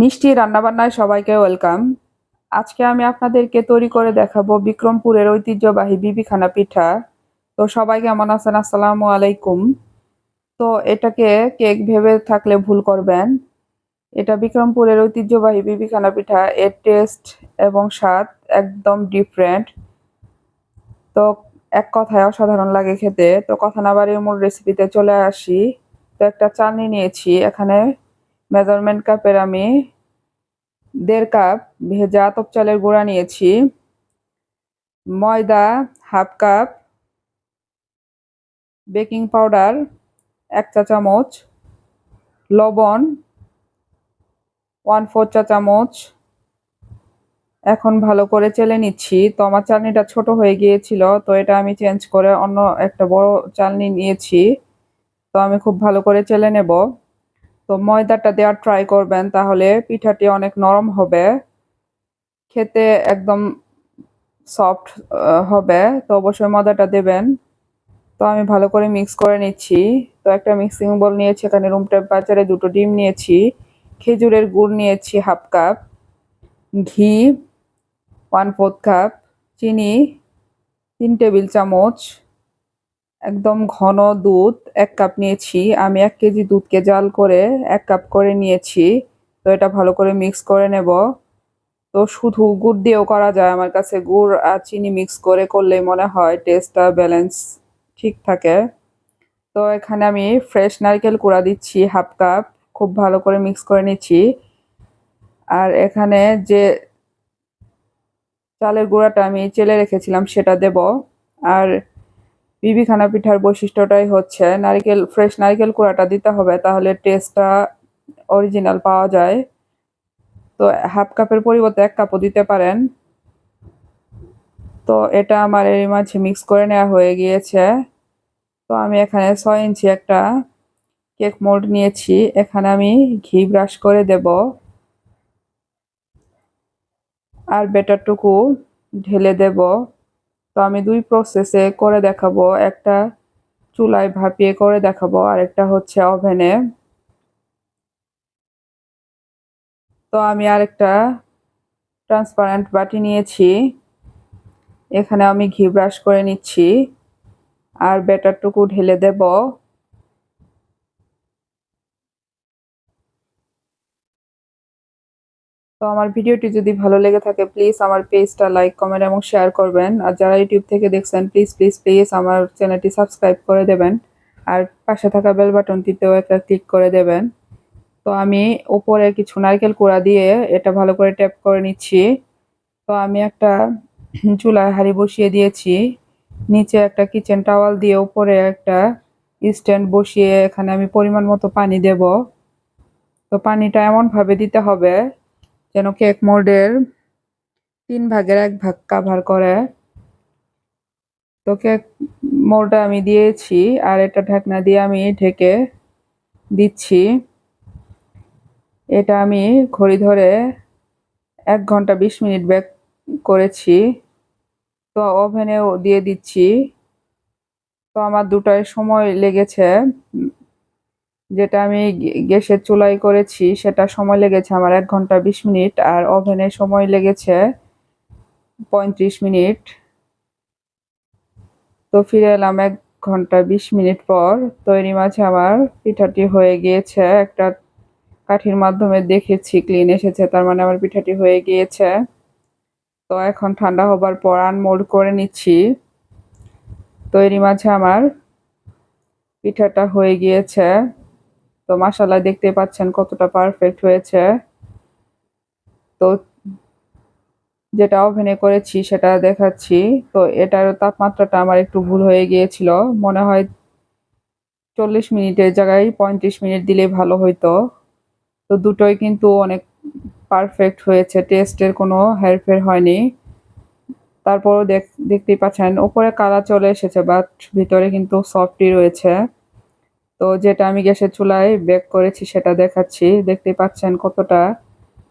মিষ্টি রান্নাবান্নায় সবাইকে ওয়েলকাম। আজকে আমি আপনাদেরকে তৈরি করে দেখাবো বিক্রমপুরের ঐতিহ্যবাহী বিবিখানা পিঠা। তো সবাই কেমন আছেন? আসসালামু আলাইকুম। তো এটাকে কেক ভেবে থাকলে ভুল করবেন। এটা বিক্রমপুরের ঐতিহ্যবাহী বিবিখানা পিঠা। এর টেস্ট এবং স্বাদ একদম ডিফারেন্ট। তো এক কথায় অসাধারণ লাগে খেতে। তো কথা না বাড়িয়ে মূল রেসিপিতে চলে আসি। তো একটা চালনি নিয়েছি। এখানে মেজারমেন্ট কাপের আমি দেড় কাপ ভেজা আতপ চালের গুঁড়া নিয়েছি, ময়দা হাফ কাপ, বেকিং পাউডার এক চা চামচ, লবণ ওয়ান ফোর চা চামচ। এখন ভালো করে চেলে নিচ্ছি। তো আমার চালনিটা ছোট হয়ে গিয়েছিল, তো এটা আমি চেঞ্জ করে অন্য একটা বড় চালনি নিয়েছি। তো আমি খুব ভালো করে চেলে নেব। তো ময়দাটা দেওয়ার ট্রাই করবেন, তাহলে পিঠাটি অনেক নরম হবে। খেতে একদম সফট হবে, তো অবশ্যই ময়দাটা দেবেন। তো আমি ভালো করে মিক্স করে নিচ্ছি। তো একটা মিক্সিং বল নিয়েছি, এখানে রুম টেম্পারেচারে দুটো ডিম নিয়েছি, খেজুরের গুড় নিয়েছি হাফ কাপ ঘি ওয়ান ফোর্থ কাপ চিনি, তিন টেবিল চামচ একদম ঘন দুধ, এক কাপ নিয়েছি। আমি এক কেজি দুধকে জাল করে এক কাপ করে নিয়েছি। তো এটা ভালো করে মিক্স করে নেব। তো শুধু গুড় দিয়েও করা যায় আমার কাছে। গুড় আর চিনি মিক্স করে করলেই মনে হয় টেস্টটা ব্যালেন্স ঠিক থাকে। তো এখানে আমি ফ্রেশ নারকেল কুড়া দিচ্ছি হাফ কাপ খুব ভালো করে মিক্স করে নিচ্ছি। আর এখানে যে চালের গুঁড়াটা আমি চেলে রেখেছিলাম সেটা দেব। আর বিবিখানা পিঠার বৈশিষ্ট্যটাই হচ্ছে, নারকেল ফ্রেশ নারকেল কুড়াটা দিতে হবে, তাহলে টেস্টটা অরিজিনাল পাওয়া যায়। তো হাফ কাপের পরিবর্তে এক কাপও দিতে পারেন। তো এটা আমার এর মাঝে মিক্স করে নেওয়া হয়ে গিয়েছে। তো আমি এখানে ছয় ইঞ্চি একটা কেক মোল্ড নিয়েছি, এখানে আমি ঘি ব্রাশ করে দেব। আর বেটারটুকু ঢেলে দেব। তো আমি দুই প্রসেসে করে দেখাবো। একটা চুলায় ভাপিয়ে করে দেখাবো আর একটা হচ্ছে ওভেনে তো আমি আরেকটা ট্রান্সপারেন্ট বাটি নিয়েছি। এখানে আমি ঘি ব্রাশ করে নিচ্ছি। আর ব্যাটারটুকু ঢেলে দেব। তো আমার ভিডিওটি যদি ভালো লেগে থাকে প্লিজ আমার পেজটা লাইক কমেন্ট এবং শেয়ার করবেন। আর যারা ইউটিউব থেকে দেখছেন প্লিজ প্লিজ প্লিজ আমার চ্যানেলটি সাবস্ক্রাইব করে দেবেন। আর পাশে থাকা বেল বাটনটিতেও একটা ক্লিক করে দেবেন। তো আমি উপরে কিছু নারকেল কুড়া দিয়ে এটা ভালো করে ট্যাপ করে নিচ্ছি। তো আমি একটা চুলায় হাঁড়ি বসিয়ে দিয়েছি। নিচে একটা কিচেন টাওয়াল দিয়ে উপরে একটা স্ট্যান্ড বসিয়ে এখানে আমি পরিমাণ মতো পানি দেব। তো পানিটা এমনভাবে দিতে হবে যেন কেক মোল্ডের তিন ভাগের এক ভাগ কাভার করে। তো কেক মোল্ডটা আমি দিয়েছি আর এটা ঢাকনা দিয়ে আমি ঢেকে দিচ্ছি। এটা আমি ঘড়ি ধরে এক ঘণ্টা বিশ মিনিট ব্যাক করেছি। তো ওভেনেও দিয়ে দিচ্ছি। তো আমার দুটায় সময় লেগেছে। যেটা আমি গ্যাসের চুলাই করেছি, সেটা সময় লেগেছে আমার এক ঘণ্টা বিশ মিনিট, আর ওভেনে সময় লেগেছে পঁয়ত্রিশ মিনিট। তো ফিরে এলাম এক ঘণ্টা বিশ মিনিট পর, তৈরি মাঝে আমার পিঠাটি হয়ে গিয়েছে, একটা কাঠির মাধ্যমে দেখেছি ক্লিন এসেছে, তার মানে আমার পিঠাটি হয়ে গিয়েছে। তো এখন ঠান্ডা হবার পর আনমোল্ড করে নিচ্ছি। তৈরি মাঝে আমার পিঠাটা হয়ে গিয়েছে। তো মাসালা দেখতে পাচ্ছেন কতটা পারফেক্ট হয়েছে। তো যেটা ওভেনে করেছি সেটা দেখাচ্ছি। তো এটার তাপমাত্রাটা আমার একটু ভুল হয়ে গিয়েছিল। মনে হয় চল্লিশ মিনিটের জায়গায় পঁয়ত্রিশ মিনিট দিলে ভালো হইতো। তো দুটোই কিন্তু অনেক পারফেক্ট হয়েছে। টেস্টের কোনো হেরফের হয়নি। তারপরও দেখ, দেখতেই পাচ্ছেন ওপরে কালা চলে এসেছে বাট ভিতরে কিন্তু সফটই রয়েছে। তো যেটা আমি গ্যাসের চুলায় বেক করেছি সেটা দেখাচ্ছি। দেখতেই পাচ্ছেন কতটা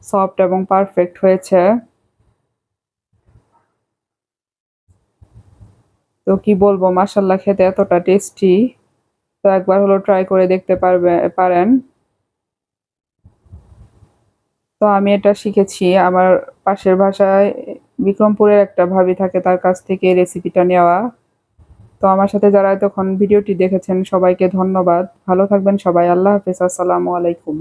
সফট এবং পারফেক্ট হয়েছে। তো কি বলব মাসাল্লা খেতে এতটা টেস্টি তো একবার হলো ট্রাই করে দেখতে পারবে, পারেন। তো আমি এটা শিখেছি। আমার পাশের ভাষায় বিক্রমপুরের একটা ভাবি থাকে, তার কাছ থেকে রেসিপিটা নেওয়া। তো আমার সাথে যারা এতক্ষণ ভিডিওটি দেখেছেন সবাইকে ধন্যবাদ। ভালো থাকবেন সবাই। আল্লাহ হাফিজ। আসসালামু আলাইকুম।